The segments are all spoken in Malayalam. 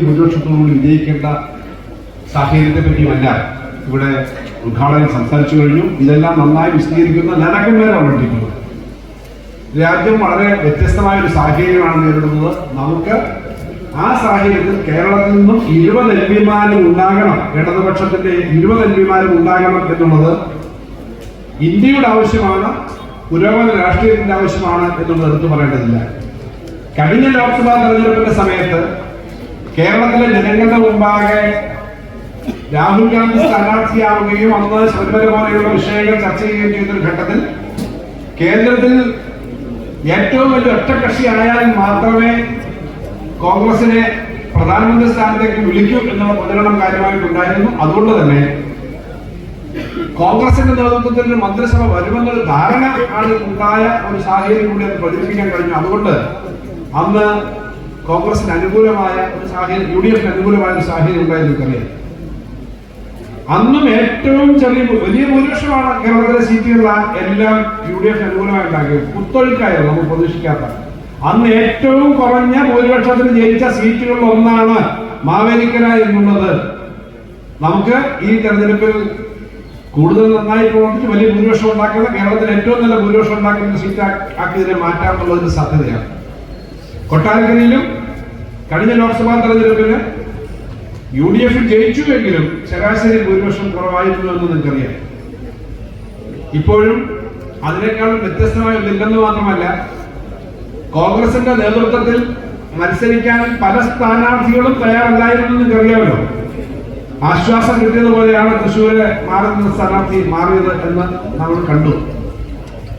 ഭൂരിപക്ഷത്തോടുകൂടി വിജയിക്കേണ്ട സാഹചര്യത്തെ പറ്റിയുമല്ല ഇവിടെ ഉദ്ഘാടനം സംസാരിച്ചു കഴിഞ്ഞു. ഇതെല്ലാം നന്നായി വിശദീകരിക്കുന്ന നേതാക്കന്മാരാണ് വേണ്ടിയിട്ടുള്ളത് രാജ്യം വളരെ വ്യത്യസ്തമായ ഒരു സാഹചര്യമാണ് നേരിടുന്നത്. നമുക്ക് ആ സാഹചര്യത്തിൽ കേരളത്തിൽ നിന്നും ഇരുപത് എം പിമാരും ഉണ്ടാകണം ഇടതുപക്ഷത്തിന്റെ ഇരുപത് എം പിമാരും ഉണ്ടാകണം എന്നുള്ളത് ഇന്ത്യയുടെ ആവശ്യമാണ് പുരോഗമന രാഷ്ട്രീയത്തിന്റെ ആവശ്യമാണ് എന്നുള്ളത് എടുത്തു പറയേണ്ടതില്ല. കഴിഞ്ഞ ലോക്സഭാ തെരഞ്ഞെടുപ്പിന്റെ സമയത്ത് കേരളത്തിലെ ജനങ്ങളുടെ മുമ്പാകെ രാഹുൽ ഗാന്ധി സ്ഥാനാർത്ഥിയാവുകയും അന്ന് ശബരിമല പോലെയുള്ള വിഷയങ്ങൾ ചർച്ച ചെയ്യുകയും ചെയ്തൊരു ഘട്ടത്തിൽ കേന്ദ്രത്തിൽ ഏറ്റവും വലിയ ഒറ്റക്കക്ഷി ആയാൽ മാത്രമേ കോൺഗ്രസിനെ പ്രധാനമന്ത്രി സ്ഥാനത്തേക്ക് വിളിക്കൂ എന്നുള്ള പ്രചരണം കാര്യമായിട്ടുണ്ടായിരുന്നു. അതുകൊണ്ട് തന്നെ കോൺഗ്രസിന്റെ നേതൃത്വത്തിൽ മന്ത്രിസഭ വരുമെന്നൊരു ധാരണ ആണ് ഉണ്ടായ ഒരു സാഹചര്യം കൂടി അത് പ്രചരിപ്പിക്കാൻ കഴിഞ്ഞു. അതുകൊണ്ട് അന്ന് കോൺഗ്രസിന് അനുകൂലമായ ഒരു സാഹചര്യം യു ഡി എഫിന് അനുകൂലമായ ഒരു സാഹചര്യം ഉണ്ടായി നിങ്ങൾക്കറിയാം അന്നും ഏറ്റവും ചെറിയ വലിയ ഭൂരിപക്ഷമാണ് കേരളത്തിലെ സീറ്റുകൾ എല്ലാം യു ഡി എഫിന് അനുകൂലമായി ഉണ്ടാക്കിയത്. കുത്തൊഴുക്കായിരുന്നു പ്രതീക്ഷിക്കാത്ത. അന്ന് ഏറ്റവും കുറഞ്ഞ ഭൂരിപക്ഷത്തിന് ജയിച്ച സീറ്റുകളിൽ ഒന്നാണ് മാവേലിക്കര എന്നുള്ളത്. നമുക്ക് ഈ തെരഞ്ഞെടുപ്പിൽ കൂടുതൽ നന്നായി പ്രവർത്തിച്ച് വലിയ ഭൂരിപക്ഷം ഉണ്ടാക്കുന്ന കേരളത്തിൽ ഏറ്റവും നല്ല ഭൂരിപക്ഷം ഉണ്ടാക്കുന്ന സീറ്റ് ആക്കിയതിനെ മാറ്റാമെന്നുള്ളതിന് സാധ്യതയാണ്. കൊട്ടാരക്കരയിലും കഴിഞ്ഞ ലോക്സഭാ തെരഞ്ഞെടുപ്പിന് യു ഡി എഫ് ജയിച്ചുവെങ്കിലും ശരാശരി ഭൂരിപക്ഷം കുറവായിരുന്നു എന്ന് നിങ്ങൾക്കറിയാം. ഇപ്പോഴും അതിനേക്കാളും വ്യത്യസ്തമായ ഒന്നില്ലെന്ന് മാത്രമല്ല കോൺഗ്രസിന്റെ നേതൃത്വത്തിൽ മത്സരിക്കാൻ പല സ്ഥാനാർത്ഥികളും തയ്യാറല്ലായിരുന്നു നിങ്ങൾക്കറിയാമല്ലോ. ആശ്വാസം കിട്ടിയതുപോലെയാണ് തൃശ്ശൂര് മാറുന്ന സ്ഥാനാർത്ഥി മാറിയത് എന്ന് നമ്മൾ കണ്ടു.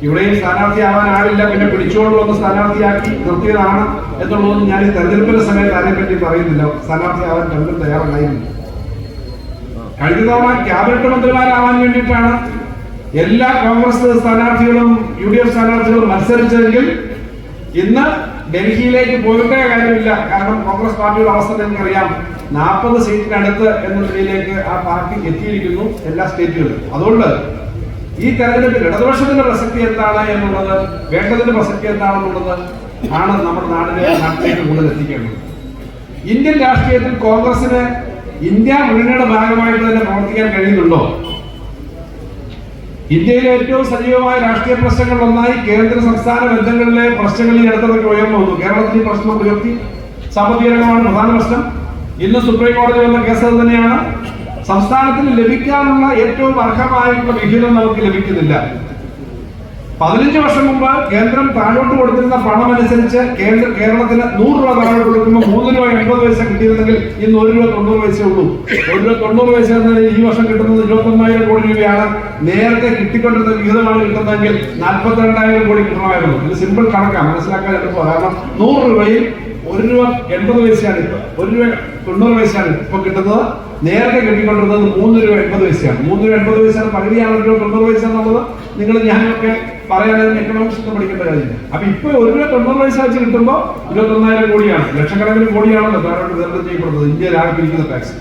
ഇവിടെയും സ്ഥാനാർത്ഥിയാവാൻ ആളില്ല പിന്നെ പിടിച്ചുകൊണ്ട് വന്ന് സ്ഥാനാർത്ഥിയാക്കി നിർത്തിയതാണ് എന്നുള്ളതൊന്നും ഞാൻ ഈ തെരഞ്ഞെടുപ്പിന്റെ സമയത്ത് ആരെ പറ്റി പറയുന്നില്ല. സ്ഥാനാർത്ഥിയാവാൻ രണ്ടും തയ്യാറല്ലായിരുന്നു. കഴിഞ്ഞ തവണ ക്യാബിനറ്റ് മന്ത്രിമാരാവാൻ വേണ്ടിയിട്ടാണ് എല്ലാ കോൺഗ്രസ് സ്ഥാനാർത്ഥികളും യു ഡി എഫ് സ്ഥാനാർത്ഥികളും മത്സരിച്ചതെങ്കിൽ ഇന്ന് ഡൽഹിയിലേക്ക് പോകേണ്ട കാര്യമില്ല. കാരണം കോൺഗ്രസ് പാർട്ടിയുടെ അവസ്ഥ നിങ്ങൾക്കറിയാം. നാൽപ്പത് സീറ്റിനടുത്ത് എന്ന നിലയിലേക്ക് ആ പാർട്ടി എത്തിയിരിക്കുന്നു എല്ലാ സ്റ്റേറ്റുകളിലും. അതുകൊണ്ട് ഈ തെരഞ്ഞെടുപ്പിൽ ഇടതുപക്ഷത്തിന്റെ പ്രസക്തി എന്താണ് എന്നുള്ളത് വേണ്ടതിന്റെ പ്രസക്തി എന്താണെന്നുള്ളത് ആണ് നമ്മുടെ നാടിനെ നാട്ടിലേക്ക് കൂടുതൽ എത്തിക്കേണ്ടത്. ഇന്ത്യൻ രാഷ്ട്രീയത്തിൽ കോൺഗ്രസിന് ഇന്ത്യ മുന്നണിയുടെ ഭാഗമായിട്ട് തന്നെ പ്രവർത്തിക്കാൻ കഴിയുന്നുണ്ടോ? ഇന്ത്യയിലെ ഏറ്റവും സജീവമായ രാഷ്ട്രീയ പ്രശ്നങ്ങളിൽ ഒന്നായി കേന്ദ്ര സംസ്ഥാന ബന്ധങ്ങളിലെ പ്രശ്നങ്ങളിൽ ഇടത്തിറക്കി ഉയർന്നു വന്നു. കേരളത്തിൽ ഈ പ്രശ്നം ഉയർത്തി. സാമ്പത്തികരമാണ് പ്രധാന പ്രശ്നം. ഇന്ന് സുപ്രീം കോടതി വന്ന കേസ് തന്നെയാണ്. സംസ്ഥാനത്തിന് ലഭിക്കാനുള്ള ഏറ്റവും അർഹമായിട്ടുള്ള വിഹിതം നമുക്ക് ലഭിക്കുന്നില്ല. പതിനഞ്ച് വർഷം മുമ്പ് കേന്ദ്രം താഴോട്ട് കൊടുത്തിരുന്ന പണം അനുസരിച്ച് കേന്ദ്ര കേരളത്തിന് നൂറ് രൂപ താഴോട്ട് കൊടുക്കുമ്പോൾ മൂന്ന് രൂപ എൺപത് പൈസ കിട്ടിയിരുന്നെങ്കിൽ ഇന്ന് ഒരു രൂപ തൊണ്ണൂറ് പൈസ ഉള്ളൂ. ഒരു രൂപ തൊണ്ണൂറ് പൈസ എന്നത് ഈ വർഷം കിട്ടുന്നത് ഇരുപത്തൊന്നായിരം കോടി രൂപയാണ്. നേരത്തെ കിട്ടിക്കൊണ്ടിരുന്ന വിഹിതമാണ് കിട്ടുന്നതെങ്കിൽ നാൽപ്പത്തി രണ്ടായിരം കോടി കിട്ടണമായിരുന്നു. ഇത് സിമ്പിൾ കണക്കാണ്. മനസ്സിലാക്കാൻ എളുപ്പം. കാരണം നൂറ് രൂപയിൽ ഒരു രൂപ എൺപത് പൈസയാണ് ഇപ്പൊ ഒരു രൂപ തൊണ്ണൂറ് പൈസയാണ് ഇപ്പൊ കിട്ടുന്നത്. നേരത്തെ കിട്ടിക്കൊണ്ടിരുന്നത് മൂന്ന് രൂപ എൺപത് പൈസയാണ്. മൂന്ന് രൂപ എൺപത് വയസ്സാണ് പകുതിയാണ് ഒരു തൊണ്ണൂറ് പൈസ എന്നുള്ളത് നിങ്ങൾ ഞാനൊക്കെ പറയാനും എക്കണോമിക്സ് ഒന്നും പഠിക്കേണ്ട കാര്യമില്ല. അപ്പൊ ഇപ്പൊ ഒരു രൂപ തൊണ്ണൂറ് പൈസ വെച്ച് കിട്ടുമ്പോൾ ഇരുപത്തൊന്നായിരം കോടിയാണ്. ലക്ഷക്കണക്കിന് കോടിയാണല്ലോ ഗവൺമെന്റ് വിതരണം ചെയ്യപ്പെടുന്നത്. ഇന്ത്യയിൽ ആരംഭിക്കുന്ന ടാക്സ്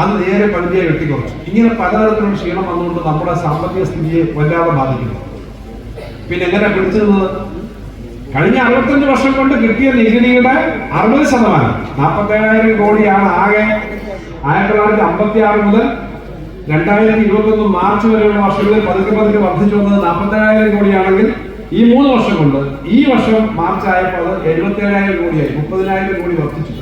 അത് നേരെ പകുതിയെ വെട്ടിക്കുറച്ചു. ഇങ്ങനെ പലതരത്തിലുള്ള ക്ഷീണം വന്നുകൊണ്ട് നമ്മുടെ സാമ്പത്തിക സ്ഥിതിയെ വല്ലാതെ ബാധിക്കുന്നു. പിന്നെ എങ്ങനെ പിടിച്ചിരുന്നത് കഴിഞ്ഞ അറുപത്തഞ്ച് വർഷം കൊണ്ട് കിട്ടിയ നികുതിയുടെ അറുപത് ശതമാനം. നാൽപ്പത്തേഴായിരം കോടിയാണ് ആകെ ആയിരത്തി തൊള്ളായിരത്തി അമ്പത്തി ആറ് മുതൽ രണ്ടായിരത്തി ഇരുപത്തി ഒന്ന് മാർച്ച് വരെയുള്ള വർഷങ്ങളിൽ പതുക്കെ പതുക്കെ വർദ്ധിച്ചു വന്നത് നാൽപ്പത്തി ഏഴായിരം കോടിയാണെങ്കിൽ ഈ മൂന്ന് വർഷം കൊണ്ട് ഈ വർഷം മാർച്ച് ആയപ്പോൾ അത് എഴുപത്തി ഏഴായിരം കോടിയായി മുപ്പതിനായിരം കോടി വർദ്ധിച്ചു.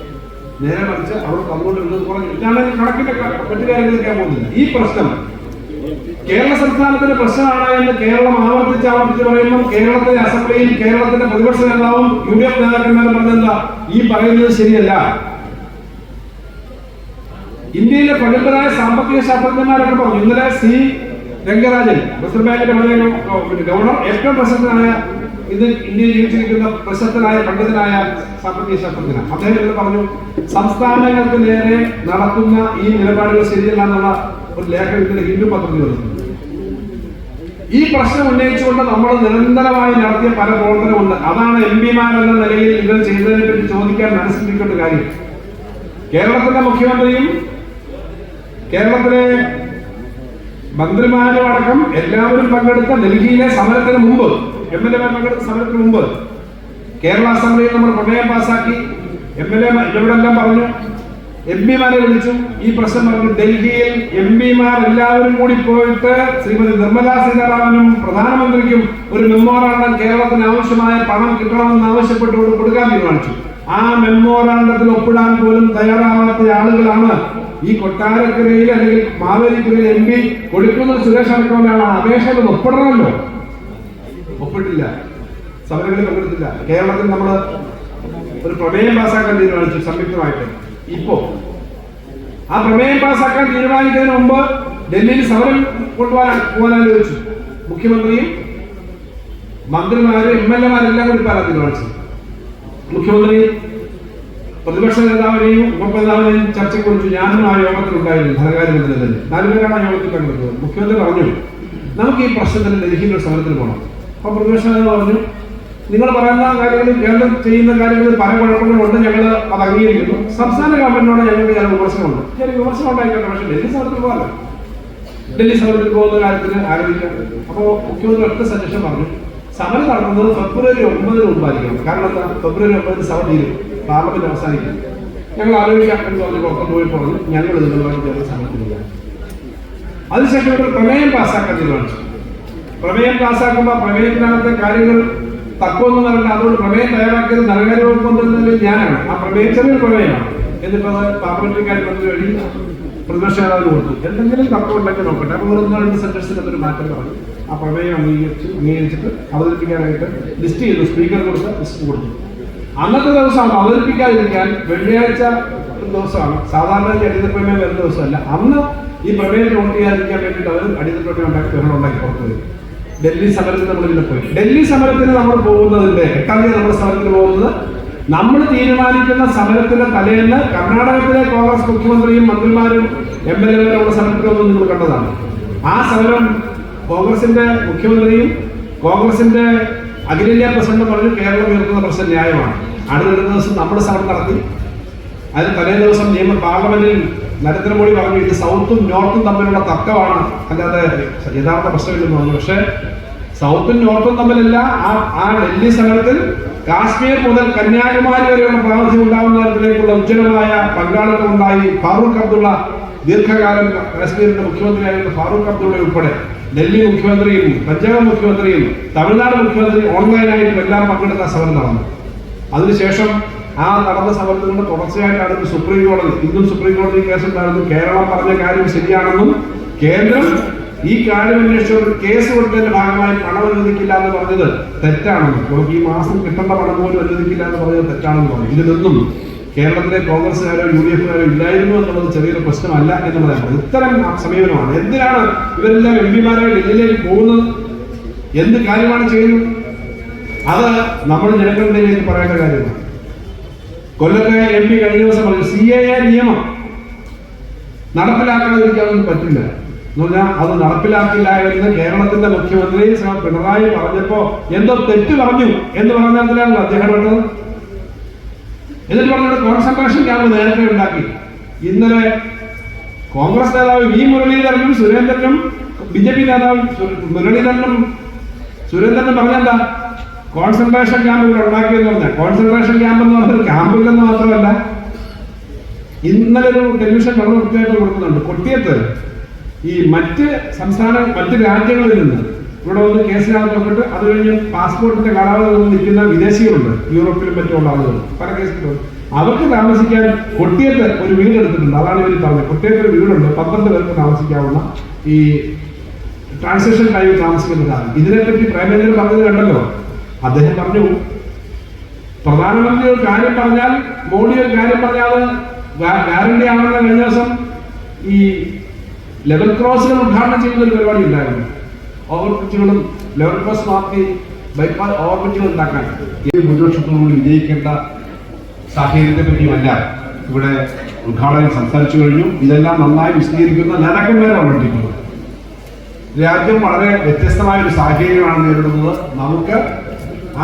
നേരെ മറിച്ച് അവർ തന്നുകൊണ്ടിരുന്നത് കുറഞ്ഞു. ഞാൻ കണക്കിന്റെ മറ്റു കാര്യങ്ങളൊക്കെ പോകുന്നില്ല ഈ പ്രശ്നം കേരള സംസ്ഥാനത്തിന്റെ പ്രശ്നമാണ് എന്ന് കേരളം ആവർത്തിച്ച് ആവർത്തിച്ച് പറയുമ്പോൾ കേരളത്തിലെ അസംബ്ലിയിൽ കേരളത്തിന്റെ പ്രതിപക്ഷ നേതാവും യു ഡി എഫ് നേതാക്കന്മാരും പറഞ്ഞെന്താ? ഈ പറയുന്നത് ശരിയല്ല. ഇന്ത്യയിലെ പ്രഗത്ഭരായ സാമ്പത്തിക ശാസ്ത്രജ്ഞന്മാരൊക്കെ പറഞ്ഞു. ഇന്നലെ സി രംഗരാജൻ റിസർവ് ബാങ്കിന്റെ പിന്നെ ഗവർണർ ഏറ്റവും പ്രശസ്തനായ ഇത് ഇന്ത്യയിൽ ജീവിച്ചിരിക്കുന്ന പ്രശസ്തനായ പണ്ഡിതനായ സാമ്പത്തിക ശാസ്ത്രജ്ഞനാണ്. അദ്ദേഹം പറഞ്ഞു സംസ്ഥാനങ്ങൾക്ക് നേരെ നടത്തുന്ന ഈ നിലപാടുകൾ ശരിയല്ല എന്നുള്ള ഒരു ലേഖനത്തിൽ ഹിന്ദു വന്നു. ഈ പ്രശ്നം ഉന്നയിച്ചുകൊണ്ട് നമ്മൾ നിരന്തരമായി നടത്തിയ പല പ്രവർത്തനമുണ്ട്. അതാണ് എം പിമാരെന്ന നിലയിൽ ഇത് ചെയ്തതിനെ പറ്റി ചോദിക്കാൻ മനസ്സിലിരിക്കേണ്ട കാര്യം. കേരളത്തിന്റെ മുഖ്യമന്ത്രിയും കേരളത്തിലെ മന്ത്രിമാരും അടക്കം എല്ലാവരും പങ്കെടുത്ത ഡൽഹിയിലെ സമരത്തിന് മുമ്പ് എം എൽ എമാർ പങ്കെടുത്ത സമരത്തിന് മുമ്പ് കേരള അസംബ്ലിയിൽ നമ്മൾ പ്രമേയം പാസാക്കി. എം എൽ എ ഇവരോടെല്ലാം പറഞ്ഞു. എം പിമാരെ വിളിച്ചു. ഈ പ്രശ്നം പറഞ്ഞു. ഡൽഹിയിൽ എം പിമാർ എല്ലാവരും കൂടി പോയിട്ട് ശ്രീമതി നിർമ്മലാ സീതാരാമനും പ്രധാനമന്ത്രിക്കും ഒരു മെമ്മോറാണ്ടം കേരളത്തിന് ആവശ്യമായ പണം കിട്ടണമെന്ന് ആവശ്യപ്പെട്ടുകൊണ്ട് കൊടുക്കാൻ തീരുമാനിച്ചു. ആ മെമ്മോറാണ്ടത്തിൽ ഒപ്പിടാൻ പോലും തയ്യാറാവാത്ത ആളുകളാണ് ഈ കൊട്ടാരക്കരയിൽ അല്ലെങ്കിൽ മാവേലിക്കരയിൽ എം പി കൊടുക്കുന്ന സുരേഷ് അടക്കമുള്ള അപേക്ഷകൾ ഒപ്പിടണമല്ലോ. ഒപ്പിട്ടില്ല. സമരങ്ങളിൽ പങ്കെടുത്തില്ല. കേരളത്തിൽ നമ്മൾ ഒരു പ്രമേയം പാസ്സാക്കാൻ തീരുമാനിച്ചു സംയുക്തമായിട്ട്. ഇപ്പോ ആ പ്രമേയം പാസ്സാക്കാൻ തീരുമാനിക്കുന്നതിന് മുമ്പ് ഡൽഹിയിൽ സമരം കൊണ്ടുപോകാൻ പോകാൻ ആലോചിച്ചു. മുഖ്യമന്ത്രിയും മന്ത്രിമാരും എം എൽ എമാരെല്ലാം കൂടി പറയാൻ തീരുമാനിച്ചു. മുഖ്യമന്ത്രി പ്രതിപക്ഷ നേതാവിനെയും ഉപപ്രധാനെയും ചർച്ചയ്ക്ക് വിളിച്ചു ഞാനും ആ യോഗത്തിലുണ്ടായിരുന്നു ധനകാര്യമന്ത്രി തന്നെ നാലുപേരാണ് ആ യോഗത്തിൽ പങ്കെടുത്തത്. മുഖ്യമന്ത്രി പറഞ്ഞു നമുക്ക് ഈ പ്രശ്നത്തിന് ഡൽഹിയിൽ ഒരു സമരത്തിന് പോകണം. അപ്പൊ പ്രതിപക്ഷ നേതാവ് പറഞ്ഞു നിങ്ങൾ പറയുന്ന കാര്യങ്ങളും കേന്ദ്രം ചെയ്യുന്ന കാര്യങ്ങളിൽ പല കുഴപ്പങ്ങളുണ്ട് ഞങ്ങൾ അത് അംഗീകരിക്കുന്നു. സംസ്ഥാന ഗവൺമെന്റിനോട് ഞങ്ങൾക്ക് ചില വിമർശനമുണ്ട്. ചില വിമർശനം ഉണ്ടായിക്കോട്ടെ പക്ഷേ ഡൽഹി സമരത്തിൽ പോകാറില്ല ഡൽഹി സമരത്തിൽ പോകുന്ന കാര്യത്തിന് ആരംഭിക്കാൻ അപ്പോൾ മുഖ്യമന്ത്രി ഒറ്റ സജഷൻ പറഞ്ഞു സമരം നടത്തുന്നത് ഫെബ്രുവരി ഒമ്പതിന് മുമ്പായിരിക്കണം കാരണം എന്താ? ഫെബ്രുവരി ഒമ്പതിന് സമരം തീരും. പാർലമെന്റ് അവസാനിക്കും. ഞങ്ങൾ ആലോചിക്കാം എന്ന് പറഞ്ഞ് പുറത്തു പോയി പറഞ്ഞു ഞങ്ങൾ ഇതുമായി ചേർന്ന് സമരത്തിനില്ല അതിനുശേഷം ഒരു പ്രമേയം പാസ്സാക്കാൻ തീരുമാനിച്ചു പ്രമേയം പാസ്സാക്കുമ്പോൾ പ്രമേയത്തിനകത്തെ കാര്യങ്ങൾ തക്കമൊന്നും നടക്കില്ല. അതുകൊണ്ട് പ്രമേയം തയ്യാറാക്കിയത് ധനകാര്യ വകുപ്പ് മന്ത്രി ഞാനാണ്. ആ പ്രമേയം ചെറിയൊരു പ്രമേയമാണ്. എന്നിട്ട് അത് പാർലമെന്ററി കാര്യമന്ത്രി വഴി പ്രതിപക്ഷ കൊടുത്തു. എന്തെങ്കിലും തർക്കം ഉണ്ടെങ്കിൽ നോക്കട്ടെ. അപ്പോൾ ഒന്നോ രണ്ട് സെന്റൻസിന് അതൊരു മാറ്റം പറഞ്ഞു ആ പ്രമേയം അംഗീകരിച്ച് അംഗീകരിച്ചിട്ട് അവതരിപ്പിക്കാനായിട്ട് ലിസ്റ്റ് ചെയ്തു. സ്പീക്കർ കൊടുത്ത് ലിസ്റ്റ് കൊടുത്തു. അന്നത്തെ ദിവസം അവതരിപ്പിക്കാതിരിക്കാൻ വെള്ളിയാഴ്ച ദിവസമാണ്. സാധാരണ അടിയന്തര പ്രമേയം വരുന്ന ദിവസമല്ല. അന്ന് ഈ പ്രമേയം നോട്ട് ചെയ്യാതിരിക്കാൻ വേണ്ടിയിട്ട് അവർ അടിയന്തര പ്രമേയം ഉണ്ടാക്കി ബഹളം ഉണ്ടാക്കി പുറത്തു ഡൽഹി സമരത്തിന് നമ്മൾ ഇതിൽ പോയി. ഡൽഹി സമരത്തിന് നമ്മൾ പോകുന്നതിന്റെ എട്ടാം തീയതി നമ്മൾ സമരത്തിന് പോകുന്നത് നമ്മൾ തീരുമാനിക്കുന്ന സമരത്തിന്റെ തലേന്ന് കർണാടകത്തിലെ കോൺഗ്രസ് മുഖ്യമന്ത്രിയും മന്ത്രിമാരും എം എൽ എമാരും ഉള്ള സമരത്തിലൊന്നും നിങ്ങൾ കണ്ടതാണ്. ആ സമരം കോൺഗ്രസിന്റെ മുഖ്യമന്ത്രിയും കോൺഗ്രസിന്റെ അഖിലേന്ത്യാ പ്രസിഡന്റ് പറഞ്ഞു കേരളം ഉയർത്തുന്ന പ്രശ്നം ന്യായമാണ്. അടുത്ത ദിവസം നമ്മൾ സമരം നടത്തി. അതിന് തലേ ദിവസം നിയമ പാർലമെന്റിൽ നരേന്ദ്രമോദി പറഞ്ഞു ഇത് സൗത്തും നോർത്തും തമ്മിലുള്ള തർക്കമാണ്. അല്ലാതെ യഥാർത്ഥ പ്രശ്നമില്ലെന്ന് പറഞ്ഞു. പക്ഷേ സൗത്തും നോർത്തും തമ്മിലല്ല ആ ആ ഡൽഹി സമരത്തിൽ കാശ്മീർ മുതൽ കന്യാകുമാരി വരെയുള്ള പ്രാതിനിധ്യം ഉണ്ടാകുന്ന തരത്തിലേക്കുള്ള ഉജ്ജ്വലമായ പങ്കാളിത്തം ഉണ്ടായി ഫാറൂഖ് അബ്ദുള്ള ദീർഘകാലം കാശ്മീരിന്റെ മുഖ്യമന്ത്രിയായിരുന്ന ഫാറൂഖ് അബ്ദുള്ള ഉൾപ്പെടെ. ഡൽഹി മുഖ്യമന്ത്രിയും പഞ്ചാബ് മുഖ്യമന്ത്രിയും തമിഴ്നാട് മുഖ്യമന്ത്രി ഓൺലൈനായിട്ടും എല്ലാം പങ്കെടുത്ത സമരം നടന്നു. അതിനുശേഷം ആ നടന്ന സമരത്തിന്റെ തുടർച്ചയായിട്ടാണ് സുപ്രീം കോടതി ഇന്നും സുപ്രീം കോടതി കേസ് ഉണ്ടായിരുന്നു കേരളം പറഞ്ഞ കാര്യം ശരിയാണെന്നും കേന്ദ്രം ഈ കാര്യം അന്വേഷിച്ചവർ കേസ് കൊടുത്തതിന്റെ ഭാഗമായി പണം അനുവദിക്കില്ല എന്ന് പറഞ്ഞത് തെറ്റാണെന്ന് നമുക്ക് ഈ മാസം കിട്ടേണ്ട പണം പോലും അനുവദിക്കില്ല എന്ന് പറഞ്ഞത് തെറ്റാണെന്ന് പറഞ്ഞു ഇതിൽ നിന്നും കേരളത്തിലെ കോൺഗ്രസ്സുകാരോ യു ഡി എഫുകാരോ ഇല്ലായിരുന്നു എന്നുള്ളത് ചെറിയൊരു പ്രശ്നമല്ല എന്നുള്ളതാണ് ഇത്തരം സമീപനമാണ്. എന്തിനാണ് ഇവരെല്ലാം എം പിമാരായി ഡൽഹിയിലേക്ക് പോകുന്നത്? എന്ത് കാര്യമാണ് ചെയ്യുന്നത്? അത് നമ്മൾ ജനങ്ങളുടെ ഇടയിൽ പറയേണ്ട കാര്യമാണ്. കൊല്ലത്തെ എം പി കഴിഞ്ഞ ദിവസം പറഞ്ഞു സി എ എ നിയമം നടപ്പിലാക്കാതിരിക്കാനൊന്നും പറ്റില്ല. എന്ന് പറഞ്ഞാൽ അത് നടപ്പിലാക്കില്ല എന്ന് കേരളത്തിന്റെ മുഖ്യമന്ത്രി ശ്രീ പിണറായി പറഞ്ഞപ്പോ എന്തോ തെറ്റ് പറഞ്ഞു എന്ന് പറഞ്ഞതിലാണല്ലോ അദ്ദേഹം പറഞ്ഞത്? എന്നിട്ട് പറഞ്ഞത് കോൺസെൻട്രേഷൻ ക്യാമ്പ് നേരത്തെ ഉണ്ടാക്കി. ഇന്നലെ കോൺഗ്രസ് നേതാവ് വി മുരളീധരനും സുരേന്ദ്രനും ബി ജെ പി നേതാവ് മുരളീധരനും സുരേന്ദ്രനും പറഞ്ഞെന്താ? കോൺസെൻട്രേഷൻ ക്യാമ്പ് ഇവിടെ ഉണ്ടാക്കിയെന്ന് പറഞ്ഞാൽ കോൺസെൻട്രേഷൻ ക്യാമ്പ് എന്ന് പറഞ്ഞാൽ ക്യാമ്പില്ലെന്ന് മാത്രമല്ല ഇന്നലെ ഒരു ടെലിവിഷൻ വൃത്തിയായിട്ട് കൊടുക്കുന്നുണ്ട്. കൊട്ടിയത്ത് ഈ മറ്റ് സംസ്ഥാന മറ്റ് രാജ്യങ്ങളിൽ നിന്ന് ഇവിടെ വന്ന് കേസിനകത്ത് വന്നിട്ട് അത് കഴിഞ്ഞ് പാസ്പോർട്ടിന്റെ കാലാവധി വന്ന് നിൽക്കുന്ന വിദേശികളുണ്ട് യൂറോപ്പിലും മറ്റുള്ള ആളുകൾ പല കേസിലും അവർക്ക് താമസിക്കാൻ കൊട്ടിയത്ത് ഒരു വീട് എടുത്തിട്ടുണ്ട് അതാണ് ഇവർ പറഞ്ഞത്. കൊട്ടിയത്ത് ഒരു വീടുണ്ട്. പന്ത്രണ്ട് പേർക്ക് താമസിക്കാവുന്ന ഈ ട്രാൻസാക്ഷൻ ടൈം താമസിക്കുന്നതാണ് ഇതിനെപ്പറ്റി പ്രേമേന്ദ്രൻ പറഞ്ഞത് കണ്ടല്ലോ? അദ്ദേഹം പറഞ്ഞു പ്രധാനമന്ത്രി ഒരു കാര്യം പറഞ്ഞാൽ മോഡി ഒരു കാര്യം പറഞ്ഞാൽ ഗ്യാരണ്ടി ആണെന്ന് കഴിഞ്ഞ ദിവസം ഈ ലെവൽ ക്രോസുകൾ ഉദ്ഘാടനം ചെയ്യുന്ന ഒരു പരിപാടി ഉണ്ടായിരുന്നു. ഓവർബ്രിഡ്ജുകളും ലെവൽ ക്രോസ് മാർക്കി ബൈപ്പാസ് ഓവർബ്രിഡ്ജുകൾ ഉണ്ടാക്കാൻ. ഈ ഭൂരിപക്ഷത്തോടുകൂടി വിജയിക്കേണ്ട സാഹചര്യത്തെ പറ്റിയുമല്ല. ഇവിടെ ഉദ്ഘാടനം സംസാരിച്ചു കഴിഞ്ഞു. ഇതെല്ലാം നന്നായി വിശദീകരിക്കുന്ന നേതാക്കന്മാരാണ് വേണ്ടിയിട്ടുള്ളത് രാജ്യം വളരെ വ്യത്യസ്തമായ ഒരു സാഹചര്യമാണ് നേരിടുന്നത്. നമുക്ക്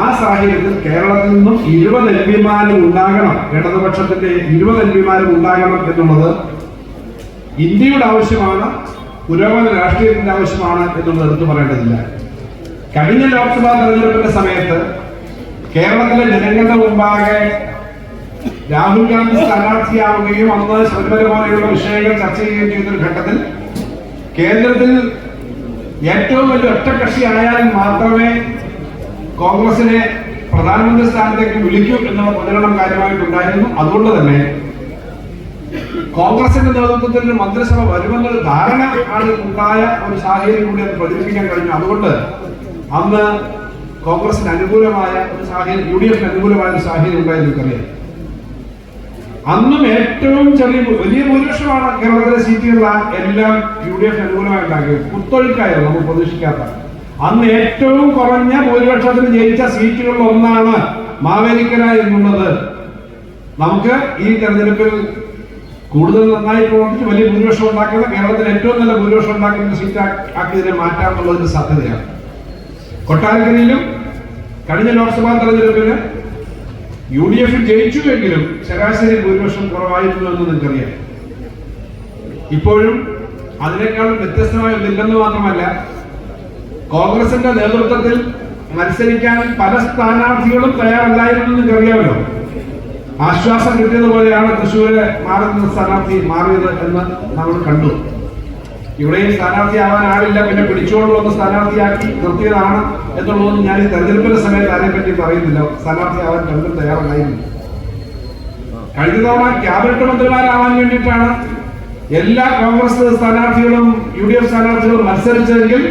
ആ സാഹചര്യത്തിൽ കേരളത്തിൽ നിന്നും ഇരുപത് എം പിമാരും ഉണ്ടാകണം ഇടതുപക്ഷത്തിന്റെ ഇരുപത് എം പിമാരും ഉണ്ടാകണം എന്നുള്ളത് ഇന്ത്യയുടെ ആവശ്യമാണ് പുരോഗമന രാഷ്ട്രീയത്തിന്റെ ആവശ്യമാണ് എന്നുള്ളത് എടുത്തു പറയേണ്ടതില്ല. കഴിഞ്ഞ ലോക്സഭാ തെരഞ്ഞെടുപ്പിന്റെ സമയത്ത് കേരളത്തിലെ ജനങ്ങളുടെ മുമ്പാകെ രാഹുൽ ഗാന്ധി സ്ഥാനാർത്ഥിയാവുകയും അന്ന് ശബരിമല പോലെയുള്ള വിഷയങ്ങൾ ചർച്ച ചെയ്യുകയും ഒരു ഘട്ടത്തിൽ കേന്ദ്രത്തിൽ ഏറ്റവും വലിയ ഒറ്റകക്ഷി ആയാൽ മാത്രമേ കോൺഗ്രസിനെ പ്രധാനമന്ത്രി സ്ഥാനത്തേക്ക് വിളിക്കൂ എന്നുള്ള പ്രചരണം കാര്യമായിട്ടുണ്ടായിരുന്നു. അതുകൊണ്ട് തന്നെ കോൺഗ്രസിന്റെ നേതൃത്വത്തിൽ ഒരു മന്ത്രിസഭ വരുമെന്നൊരു ധാരണ ആണ് ഉണ്ടായ ഒരു സാഹചര്യം കൂടി അത് പ്രചരിപ്പിക്കാൻ കഴിഞ്ഞു. അതുകൊണ്ട് അന്ന് കോൺഗ്രസിന് അനുകൂലമായ ഒരു സാഹചര്യം യു ഡി എഫിന് അനുകൂലമായ ഒരു സാഹചര്യം ഉണ്ടായി നിൽക്കറിയാം അന്നും ഏറ്റവും ചെറിയ വലിയ ഭൂരിപക്ഷമാണ് കേരളത്തിലെ സീറ്റുകൾ എല്ലാം യു ഡി എഫ് അനുകൂലമായി ഉണ്ടാക്കിയത്. കുത്തൊഴുക്കായിരുന്നു നമ്മൾ പ്രതീക്ഷിക്കാത്ത. അന്ന് ഏറ്റവും കുറഞ്ഞ ഭൂരിപക്ഷത്തിന് ജയിച്ച സീറ്റുകളിൽ ഒന്നാണ് മാവേലിക്കര എന്നുള്ളത്. നമുക്ക് ഈ തെരഞ്ഞെടുപ്പിൽ കൂടുതൽ നന്നായി പ്രവർത്തിച്ച് വലിയ ഭൂരിപക്ഷം ഉണ്ടാക്കുന്ന കേരളത്തിൽ ഏറ്റവും നല്ല ഭൂരിപക്ഷം ഉണ്ടാക്കുന്ന സീറ്റ് ആക്കിയതിനെ മാറ്റാമെന്നുള്ളതിന് സാധ്യതയാണ്. കൊട്ടാരക്കരയിലും കഴിഞ്ഞ ലോക്സഭാ തെരഞ്ഞെടുപ്പിന് യു ഡി എഫ് ജയിച്ചുവെങ്കിലും ശരാശരി ഭൂരിപക്ഷം കുറവായിരുന്നു എന്ന് നിങ്ങൾക്കറിയാം. ഇപ്പോഴും അതിനേക്കാളും വ്യത്യസ്തമായ ഒന്നില്ലെന്ന് മാത്രമല്ല കോൺഗ്രസിന്റെ നേതൃത്വത്തിൽ മത്സരിക്കാൻ പല സ്ഥാനാർത്ഥികളും തയ്യാറല്ലായിരുന്നു നിങ്ങൾക്കറിയാമല്ലോ. ആശ്വാസം കിട്ടിയതുപോലെയാണ് തൃശ്ശൂര് മാറുന്ന സ്ഥാനാർത്ഥി മാറിയത് എന്ന് നമ്മൾ കണ്ടു. ഇവിടെയും സ്ഥാനാർത്ഥിയാവാൻ ആളില്ല പിന്നെ പിടിച്ചുകൊണ്ട് വന്ന് സ്ഥാനാർത്ഥിയാക്കി നിർത്തിയതാണ് എന്നുള്ളതൊന്നും ഞാൻ ഈ തെരഞ്ഞെടുപ്പിന്റെ സമയത്ത് അതിനെപ്പറ്റി പറയുന്നില്ല. സ്ഥാനാർത്ഥിയാവാൻ കണ്ടും തയ്യാറായിരുന്നു കഴിഞ്ഞ തവണ ക്യാബിനറ്റ് മന്ത്രിമാരാവാൻ വേണ്ടിയിട്ടാണ് എല്ലാ കോൺഗ്രസ് സ്ഥാനാർത്ഥികളും യു ഡി എഫ് സ്ഥാനാർത്ഥികളും മത്സരിച്ചതെങ്കിൽ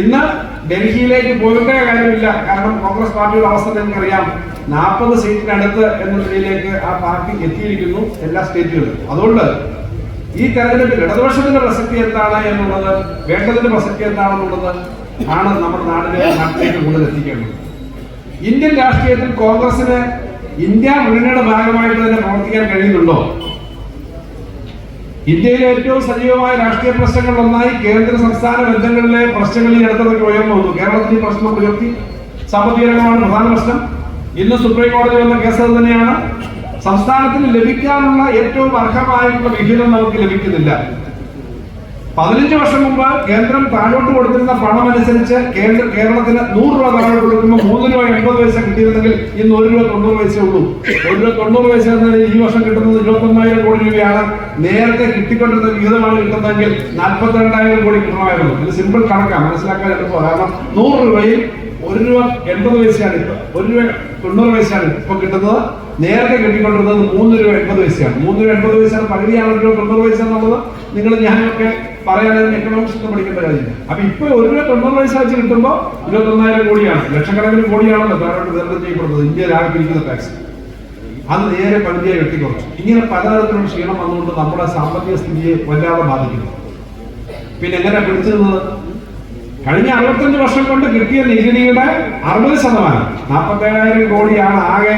ഇന്ന് ഡൽഹിയിലേക്ക് പോകേണ്ട കാര്യമില്ല. കാരണം കോൺഗ്രസ് പാർട്ടിയുടെ അവസ്ഥ നിങ്ങൾക്കറിയാം. നാൽപ്പത് സീറ്റിനടുത്ത് എന്ന നിലയിലേക്ക് ആ പാർട്ടി എത്തിയിരിക്കുന്നു എല്ലാ സ്റ്റേറ്റുകളിലും. അതുകൊണ്ട് ഈ തെരഞ്ഞെടുപ്പിൽ ഇടതുപക്ഷത്തിന്റെ പ്രസക്തി എന്താണ് എന്നുള്ളത് വേണ്ടതിന്റെ പ്രസക്തി എന്താണെന്നുള്ളത് ആണ് നമ്മുടെ നാടിനെ നാട്ടിലേക്ക് കൂടുതൽ എത്തിക്കേണ്ടത് ഇന്ത്യൻ രാഷ്ട്രീയത്തിൽ കോൺഗ്രസിന് ഇന്ത്യ മുന്നണിയുടെ ഭാഗമായിട്ട് തന്നെ പ്രവർത്തിക്കാൻ കഴിയുന്നുണ്ടോ? ഇന്ത്യയിലെ ഏറ്റവും സജീവമായ രാഷ്ട്രീയ പ്രശ്നങ്ങളിൽ ഒന്നായി കേന്ദ്ര സംസ്ഥാന ബന്ധങ്ങളിലെ പ്രശ്നങ്ങളിൽ അടുത്തിടയ്ക്ക് ഉയർന്നു വന്നു. കേരളത്തിൽ പ്രശ്നം ഉയർത്തി സാമ്പത്തിക പ്രധാന പ്രശ്നം. ഇന്ന് സുപ്രീം കോടതി വന്ന കേസ് അത് തന്നെയാണ്. സംസ്ഥാനത്തിന് ലഭിക്കാനുള്ള ഏറ്റവും അർഹമായിട്ടുള്ള വിഹിതം നമുക്ക് ലഭിക്കുന്നില്ല. പതിനഞ്ച് വർഷം മുമ്പ് കേന്ദ്രം താഴോട്ട് കൊടുത്തിരുന്ന പണം അനുസരിച്ച് കേന്ദ്ര കേരളത്തിന് നൂറ് രൂപ താഴോട്ട് കൊടുക്കുമ്പോൾ മൂന്ന് രൂപ എൺപത് പൈസ കിട്ടിയിരുന്നെങ്കിൽ ഇന്ന് ഒരു രൂപ തൊണ്ണൂറ് പൈസ ഉള്ളൂ. ഒരു രൂപ തൊണ്ണൂറ് പൈസ ഈ വർഷം കിട്ടുന്നത് ഇരുപത്തൊന്നായിരം കോടി രൂപയാണ്. നേരത്തെ കിട്ടിക്കൊണ്ടിരുന്ന വിഹിതമാണ് കിട്ടുന്നതെങ്കിൽ നാൽപ്പത്തി രണ്ടായിരം കോടി കിട്ടണമായിരുന്നു ഇത് സിമ്പിൾ കണക്കാണ്. മനസ്സിലാക്കാൻ എളുപ്പമാണ് കാരണം നൂറ് രൂപയിൽ ഒരു രൂപ എൺപത് പൈസയാണ് ഇപ്പൊ. ഒരു രൂപ തൊണ്ണൂറ് പൈസയാണ് ഇപ്പൊ കിട്ടുന്നത്. നേരത്തെ കിട്ടിക്കൊണ്ടിരുന്നത് മൂന്ന് രൂപ എൺപത് പൈസയാണ്. മൂന്ന് രൂപ എൺപത് പൈസയാണ്. പകുതിയാണ് ഒരു രൂപ തൊണ്ണൂറ് പൈസ എന്നുള്ളത് നിങ്ങൾ ഞാനൊക്കെ പറയാനും എക്കണോമിക്സ് ഒന്നും പഠിക്കേണ്ട കാര്യമില്ല. അപ്പൊ ഇപ്പൊ ഒരു രൂപ തൊണ്ണൂറ് പൈസ വെച്ച് കിട്ടുമ്പോൾ ഇരുപത്തൊന്നായിരം കോടിയാണ്. ലക്ഷക്കണക്കിന് കോടിയാണല്ലോ ധാരാളം വിതരണം ചെയ്യപ്പെടുന്നത്. ഇന്ത്യയിൽ ആകെ പിരിക്കുന്ന ടാക്സ് അത് നേരെ പകുതിയായി വെട്ടിക്കുറച്ചു. ഇങ്ങനെ പലതരത്തിലുള്ള ക്ഷീണം വന്നുകൊണ്ട് നമ്മുടെ സാമ്പത്തിക സ്ഥിതിയെ വല്ലാതെ ബാധിക്കുന്നു. പിന്നെ എങ്ങനെ പിടിച്ചു കഴിഞ്ഞ അറുപത്തഞ്ച് വർഷം കൊണ്ട് കിട്ടിയ നികുതിയുടെ അറുപത് ശതമാനം. നാൽപ്പത്തേഴായിരം കോടിയാണ് ആകെ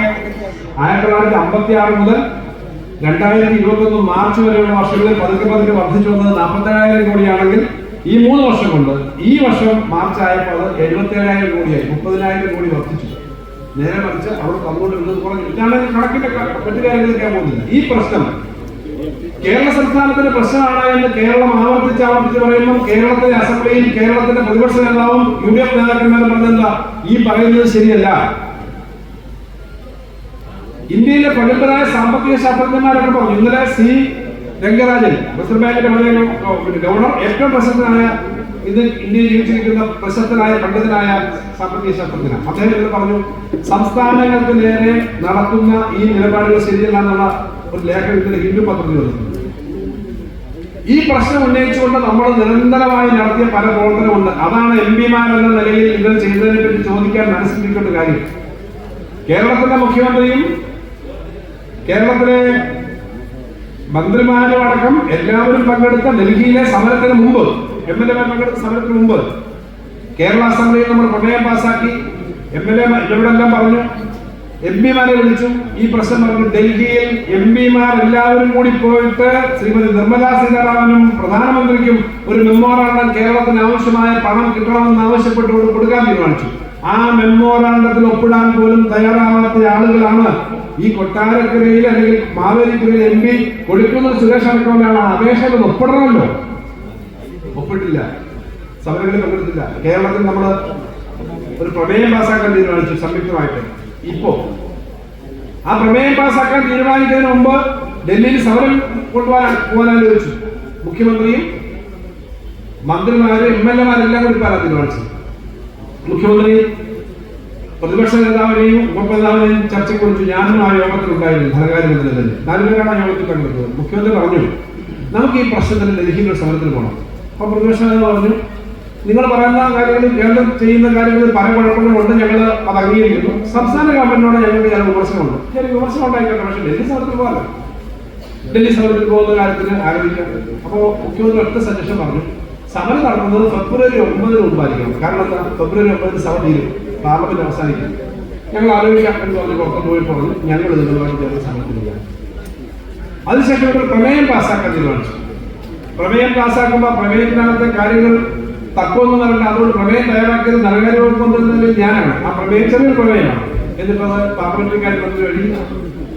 ആയിരത്തി തൊള്ളായിരത്തി അമ്പത്തി ആറ് മുതൽ രണ്ടായിരത്തി ഇരുപത്തി ഒന്ന് മാർച്ച് വരെയുള്ള വർഷങ്ങളിൽ പതുക്കെ പതുക്കെ വർദ്ധിച്ചു വന്നത് നാൽപ്പത്തേഴായിരം കോടിയാണെങ്കിൽ ഈ മൂന്ന് വർഷം കൊണ്ട് ഈ വർഷം മാർച്ച് ആയപ്പോൾ അത് എഴുപത്തേഴായിരം കോടിയായി മുപ്പതിനായിരം കോടി വർദ്ധിച്ചു. നേരെ മറിച്ച് അവിടെ തന്നുകൊണ്ടിരുന്നത് കുറഞ്ഞു. ഞാൻ കണക്കിന്റെ മറ്റു കാര്യങ്ങളിലേക്ക് പോകുന്നില്ല ഈ പ്രശ്നം കേരള സംസ്ഥാനത്തിന്റെ പ്രശ്നമാണ് എന്ന് കേരളം ആവർത്തിച്ച് ആവർത്തിച്ച് പറയുമ്പോൾ കേരളത്തിലെ അസംബ്ലിയിൽ കേരളത്തിന്റെ പ്രതിപക്ഷ നേതാവും യു ഡി എഫ് നേതാക്കന്മാരും പറഞ്ഞെന്താ ഈ പറയുന്നത് ശരിയല്ല. ഇന്ത്യയിലെ പ്രഗത്ഭരായ സാമ്പത്തിക ശാസ്ത്രജ്ഞന്മാരൊക്കെ പറഞ്ഞു. ഇന്നലെ സി രംഗരാജൻ റിസർവ് ബാങ്കിന്റെ ഗവർണർ ഏറ്റവും പ്രശസ്തനായ ഇത് ഇന്ത്യയിൽ ജീവിച്ചിരിക്കുന്ന പ്രശസ്തനായ പണ്ഡിതനായ സാമ്പത്തിക ശാസ്ത്രജ്ഞന അദ്ദേഹം പറഞ്ഞു സംസ്ഥാനങ്ങൾക്ക് നേരെ നടത്തുന്ന ഈ നിലപാടുകൾ ശരിയല്ല എന്നുള്ള ഒരു ലേഖനം ഇന്നലെ ഹിന്ദു പത്രത്തിൽ ഈ പ്രശ്നം ഉന്നയിച്ചുകൊണ്ട് നമ്മൾ നിരന്തരമായി നടത്തിയ പല പ്രവർത്തനമുണ്ട്. അതാണ് എം പിമാർ എന്ന നിലയിൽ ഇത് ചെയ്തതിനെ പറ്റി ചോദിക്കാൻ മനസ്സിലിരിക്കേണ്ട കാര്യം. കേരളത്തിന്റെ മുഖ്യമന്ത്രിയും കേരളത്തിലെ മന്ത്രിമാരും അടക്കം എല്ലാവരും പങ്കെടുത്ത ഡൽഹിയിലെ സമരത്തിന് മുമ്പ് എം എൽ എമാർ പങ്കെടുത്ത സമരത്തിന് മുമ്പ് കേരള അസംബ്ലിയിൽ നമ്മൾ പ്രമേയം പാസാക്കി. എം എൽ എ പറഞ്ഞു. എം പിമാരെ വിളിച്ചു. ഈ പ്രശ്നം പറഞ്ഞു ഡൽഹിയിൽ എം പിമാർ എല്ലാവരും കൂടി പോയിട്ട് ശ്രീമതി നിർമ്മലാ സീതാരാമനും പ്രധാനമന്ത്രിക്കും ഒരു മെമ്മോറാണ്ടം കേരളത്തിന് ആവശ്യമായ പണം കിട്ടണമെന്ന് ആവശ്യപ്പെട്ടുകൊണ്ട് കൊടുക്കാൻ തീരുമാനിച്ചു. ആ മെമ്മോറാണ്ടത്തിൽ ഒപ്പിടാൻ പോലും തയ്യാറാവാത്ത ആളുകളാണ് ഈ കൊട്ടാരക്കരയിൽ അല്ലെങ്കിൽ മാവേലിക്കരയിൽ എം പി കൊടുക്കുന്ന സുരേഷ് അടക്കമുള്ള അപേക്ഷകൾ ഒപ്പിടണമല്ലോ. ഒപ്പിട്ടില്ല. സമരങ്ങളിൽ പങ്കെടുത്തില്ല കേരളത്തിൽ നമ്മൾ ഒരു പ്രമേയം പാസ്സാക്കാൻ തീരുമാനിച്ചു സംയുക്തമായിട്ട്. ഇപ്പോ ആ പ്രമേയം പാസ്സാക്കാൻ തീരുമാനിക്കുന്നതിന് മുമ്പ് ഡൽഹിയിൽ സമരം കൊണ്ടുപോകാൻ പോകാൻ ആലോചിച്ചു മുഖ്യമന്ത്രിയും മന്ത്രിമാരും എം എൽ എമാരെല്ലാം കൂടി പറയാൻ തീരുമാനിച്ചു മുഖ്യമന്ത്രി പ്രതിപക്ഷ നേതാവിനെയും ഉപപ്രധാനെയും ചർച്ചയ്ക്ക് കുറിച്ചു ഞാനും ആ യോഗത്തിൽ ഉണ്ടായിരുന്നു ധനകാര്യമന്ത്രി തന്നെ. നാലുപേരാണ് ആ യോഗത്തിൽ പങ്കെടുത്തത്. മുഖ്യമന്ത്രി പറഞ്ഞു നമുക്ക് ഈ പ്രശ്നത്തിന് ഡൽഹിയിൽ സമരത്തിന് പോകണം. അപ്പോൾ പ്രതിപക്ഷ നേതാവ് പറഞ്ഞു നിങ്ങൾ പറയുന്ന കാര്യങ്ങൾ കേരളം ചെയ്യുന്ന കാര്യങ്ങളിൽ പല കുഴപ്പങ്ങളുണ്ട് ഞങ്ങൾ അത് അംഗീകരിക്കുന്നു. സംസ്ഥാന ഗവൺമെന്റിനോട് ഞങ്ങൾക്ക് ചില വിമർശനമുണ്ട്. ഞാൻ വിമർശനം ഉണ്ടായിക്കോട്ടെ പക്ഷേ ഡൽഹി സമരത്തിൽ പോകാമല്ലോ ഡൽഹി സമരത്തിൽ പോകുന്ന കാര്യത്തിന് ആലോചിക്കാം അപ്പോൾ മുഖ്യമന്ത്രി ഒറ്റ സജഷൻ പറഞ്ഞു. സമരം നടത്തുന്നത് ഫെബ്രുവരി ഒമ്പതിന് മുമ്പായിരിക്കണം കാരണം എന്താ? ഫെബ്രുവരി ഒമ്പതിന് സമരം തീരും. പാർലമെന്റ് അവസാനിക്കും. ഞങ്ങൾ ആലോചിക്കാം എന്ന് പറഞ്ഞ് പുറത്തു പോയി പറഞ്ഞു. ഞങ്ങൾ ഇതുമായി ചേർന്ന് സമരത്തിനില്ല അതിനുശേഷം ഒരു പ്രമേയം പാസ്സാക്കാൻ തീരുമാനിച്ചു. പ്രമേയം പാസ്സാക്കുമ്പോൾ പ്രമേയത്തിനകത്തെ കാര്യങ്ങൾ തക്കമൊന്നും വരണ്ട അതുകൊണ്ട് പ്രമേയം തയ്യാറാക്കിയത് ധനകാര്യ വകുപ്പ് കൊണ്ടുവരുന്നത് ഞാനാണ്. ആ പ്രമേയം ചെറിയ പ്രമേയമാണ്. എന്നിട്ട് പാർലമെന്ററി കാര്യമന്ത്രി വഴി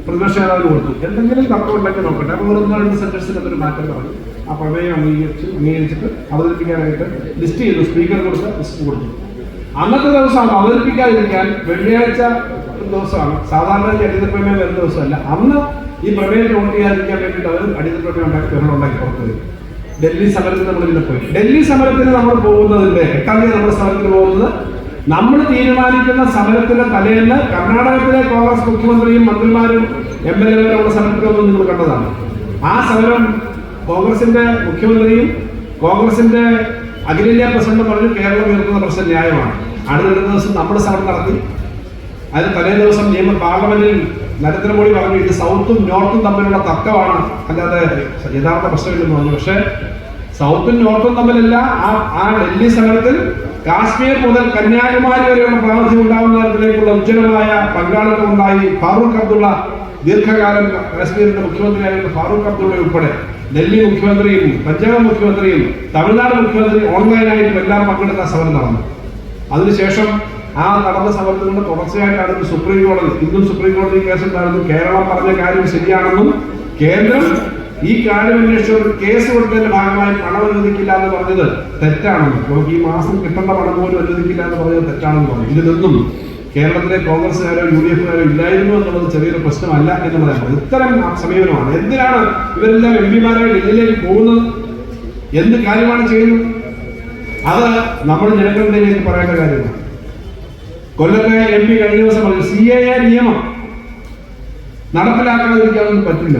പ്രതിപക്ഷ നേതാവിന് കൊടുത്തു. എന്തെങ്കിലും തർക്കം ഉണ്ടെങ്കിൽ നോക്കട്ടെ. അപ്പോൾ ഒന്ന് രണ്ട് സെന്റൻസിനകത്ത് അതൊരു മാറ്റം പറഞ്ഞു ആ പ്രമേയം അംഗീകരിച്ച് അംഗീകരിച്ചിട്ട് അവതരിപ്പിക്കാനായിട്ട് ലിസ്റ്റ് ചെയ്തു. സ്പീക്കർ കൊടുത്ത് ലിസ്റ്റ് കൊടുത്തു. അന്നത്തെ ദിവസം അവതരിപ്പിക്കാതിരിക്കാൻ വെള്ളിയാഴ്ച ദിവസമാണ്. സാധാരണ അടിയന്തര പ്രമേയം വരുന്ന ദിവസമല്ല. അന്ന് ഈ പ്രമേയം നോട്ട് ചെയ്യാതിരിക്കാൻ വേണ്ടിയിട്ട് അവർ അടിയന്തര പ്രമേയം ഉണ്ടാക്കി ഉണ്ടാക്കി പുറത്തു വരും. ഡൽഹി സമരത്തിന് നമ്മൾ ഇതിൽ പോയി. ഡൽഹി സമരത്തിന് നമ്മൾ പോകുന്നതിന്റെ എട്ടാം തീയതി നമ്മുടെ സമരത്തിന് പോകുന്നത് നമ്മൾ തീരുമാനിക്കുന്ന സമരത്തിന്റെ തലേന്ന് കർണാടകത്തിലെ കോൺഗ്രസ് മുഖ്യമന്ത്രിയും മന്ത്രിമാരും എം എൽ എമാരുള്ള സമരത്തിലൊന്നും നിങ്ങൾ കണ്ടതാണ്. ആ സമരം കോൺഗ്രസിന്റെ മുഖ്യമന്ത്രിയും കോൺഗ്രസിന്റെ അഖിലേന്ത്യാ പ്രസിഡന്റ് പറഞ്ഞു കേരളം ഉയർത്തുന്ന പ്രശ്നം ന്യായമാണ്. അടുത്ത ദിവസം നമ്മുടെ സമരം നടത്തി. അതിന് തലേ ദിവസം നിയമ പാർലമെന്റിൽ നരേന്ദ്രമോദി പറഞ്ഞു ഇത് സൗത്തും നോർത്തും തമ്മിലുള്ള തർക്കമാണ്. അല്ലാതെ യഥാർത്ഥ പ്രശ്നമില്ലെന്ന് പറഞ്ഞു. പക്ഷേ സൗത്തും നോർത്തും തമ്മിലല്ല ആ ആ ഡൽഹി സമരത്തിൽ കാശ്മീർ മുതൽ കന്യാകുമാരി വരെയുള്ള പ്രാതിനിധ്യം ഉണ്ടാകുന്ന തരത്തിലേക്കുള്ള ഉജ്ജ്വലമായ പങ്കാളിത്തം ഉണ്ടായി ഫാറൂഖ് അബ്ദുള്ള ദീർഘകാലം കാശ്മീരിന്റെ മുഖ്യമന്ത്രിയായിരുന്ന ഫാറൂഖ് അബ്ദുള്ള ഉൾപ്പെടെ ഡൽഹി മുഖ്യമന്ത്രിയും പഞ്ചാബ് മുഖ്യമന്ത്രിയും തമിഴ്നാട് മുഖ്യമന്ത്രിയും ഓൺലൈനായിട്ടും എല്ലാം പങ്കെടുത്ത സമരം നടന്നു. അതിനുശേഷം ആ നടന്ന സമരത്തിന്റെ തുടർച്ചയായിട്ടാണ് സുപ്രീം കോടതി ഇന്ത്യൻ സുപ്രീം കോടതി കേസ് ഉണ്ടായിരുന്നു കേരളം പറഞ്ഞ കാര്യം ശരിയാണെന്നും കേന്ദ്രം ഈ കാര്യം അന്വേഷിച്ച കേസ് കൊടുത്തതിന്റെ ഭാഗമായി പണം അനുവദിക്കില്ല എന്ന് പറഞ്ഞത് തെറ്റാണെന്ന് നമുക്ക് ഈ മാസം കിട്ടേണ്ട പണം പോലും അനുവദിക്കില്ല എന്ന് പറഞ്ഞത് തെറ്റാണെന്ന് പറഞ്ഞു. ഇതിലൊന്നും കേരളത്തിലെ കോൺഗ്രസ്സുകാരോ യു ഡി എഫുകാരോ ഇല്ലായിരുന്നു എന്നുള്ളത് ചെറിയൊരു പ്രശ്നമല്ല എന്ന് പറയുന്നത് ഇത്തരം സമീപനമാണ്. എന്തിനാണ് ഇവരെല്ലാം എം പിമാരായി ഡൽഹിയിലേക്ക് പോകുന്നത്? എന്ത് കാര്യമാണ് ചെയ്യുന്നത്? അത് നമ്മൾ ജനങ്ങളുടെ പറയേണ്ട കാര്യമാണ്. കൊല്ലത്തെ എം പി കഴിഞ്ഞ ദിവസം പറഞ്ഞു സി എ എ നിയമം നടപ്പിലാക്കാതിരിക്കാനൊന്നും പറ്റില്ല.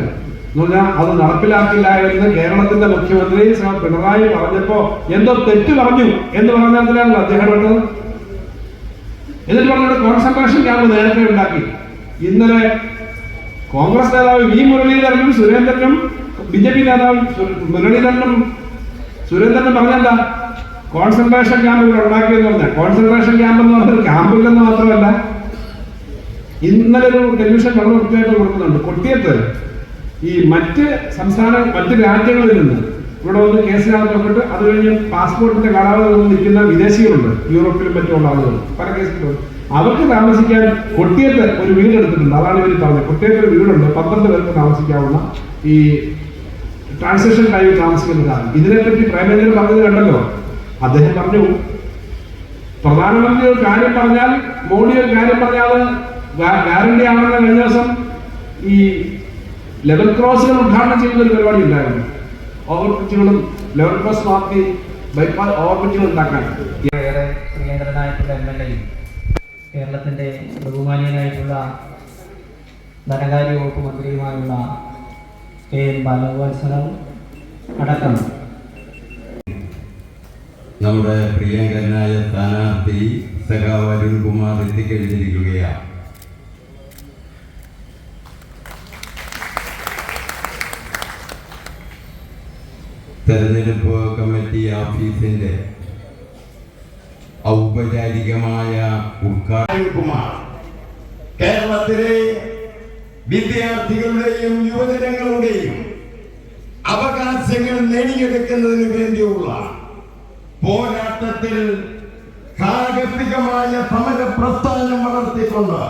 എന്ന് പറഞ്ഞാൽ അത് നടപ്പിലാക്കില്ല എന്ന് കേരളത്തിന്റെ മുഖ്യമന്ത്രി ശ്രീ പിണറായി പറഞ്ഞപ്പോ എന്തോ തെറ്റ് പറഞ്ഞു എന്ന് പറഞ്ഞതിനാണല്ലോ അദ്ദേഹം പെട്ടത് എന്നിട്ട് പറഞ്ഞത് കോൺസെൻട്രേഷൻ ക്യാമ്പ് നേരത്തെ ഉണ്ടാക്കി. ഇന്നലെ കോൺഗ്രസ് നേതാവ് വി മുരളീധരനും സുരേന്ദ്രനും ബി ജെ പി നേതാവ് മുരളീധരനും സുരേന്ദ്രനും പറഞ്ഞെന്താ? കോൺസെൻട്രേഷൻ ക്യാമ്പ് ഇവിടെ ഉണ്ടാക്കിയെന്ന് പറഞ്ഞാൽ കോൺസെൻട്രേഷൻ ക്യാമ്പ് എന്ന് പറഞ്ഞാൽ ക്യാമ്പില്ലെന്ന് മാത്രമല്ല. ഇന്നലെ ഒരു ടെലിവിഷൻ വളരെ വൃത്തിയായിട്ട് കൊടുക്കുന്നുണ്ട്. കൊട്ടിയത്ത് ഈ മറ്റ് സംസ്ഥാന മറ്റ് രാജ്യങ്ങളിൽ നിന്ന് ഇവിടെ വന്ന് കേസിനകത്ത് നോക്കിയിട്ട് അത് കഴിഞ്ഞ് പാസ്പോർട്ടിന്റെ കാലാവധി വന്ന് നിൽക്കുന്ന വിദേശികളുണ്ട്. യൂറോപ്പിലും മറ്റുള്ള ആളുകൾ. പല കേസിലും അവർക്ക് താമസിക്കാൻ കൊട്ടിയത്ത് ഒരു വീട് എടുത്തിട്ടുണ്ട്. അതാണ് ഇവർ പറഞ്ഞത്. കൊട്ടിയത്ത് ഒരു വീടുണ്ട്. പന്ത്രണ്ട് പേർക്ക് താമസിക്കാവുന്ന ഈ ട്രാൻസാക്ഷൻ ടൈമിൽ താമസിക്കുന്നതാണ് ഇതിനെപ്പറ്റി പ്രേമചന്ദ്രൻ പറഞ്ഞത് കണ്ടല്ലോ. അദ്ദേഹം പറഞ്ഞു പ്രധാനമന്ത്രി ഒരു കാര്യം പറഞ്ഞാൽ മോഡി ഒരു കാര്യം പറഞ്ഞാൽ ഗ്യാരണ്ടി ആണെന്ന് കഴിഞ്ഞ ദിവസം ഈ ലെവൽ ക്രോസുകൾ ഉദ്ഘാടനം ചെയ്യുന്ന ഒരു പരിപാടി ഉണ്ടായിരുന്നു. ഓവർബ്രിഡ്ജുകളും ലെവൽ ക്രോസ് മാർക്കി ബൈപ്പാസ് ഓവർബ്രിഡ്ജുകൾ ഉണ്ടാക്കാൻ. ഏറെ പ്രിയങ്കരനായിട്ടുള്ള എം എൽ എയും കേരളത്തിന്റെ ബഹുമാനീയനായിട്ടുള്ള ധനകാര്യ വകുപ്പ് മന്ത്രിയുമായുള്ള കെ എൻ ബാലഗോപാൽ അടക്കം നമ്മുടെ പ്രിയങ്കരനായ സ്ഥാനാർത്ഥി സഖാവ് അരുൺകുമാർ എത്തിക്കഴിഞ്ഞിരിക്കുകയാണ്. തെരഞ്ഞെടുപ്പ് കമ്മിറ്റി ഓഫീസിന്റെ ഔപചാരികമായ ഉദ്ഘാടന. കുമാർ കേരളത്തിലെ വിദ്യാർത്ഥികളുടെയും യുവജനങ്ങളുടെയും അവകാശങ്ങൾ നേടിയെടുക്കുന്നതിന് വേണ്ടിയുള്ള പോരാട്ടത്തിൽ കാകത്തികമായ സമര പ്രസ്ഥാനം വളർത്തിക്കൊണ്ട്